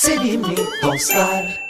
sevimli dostlar.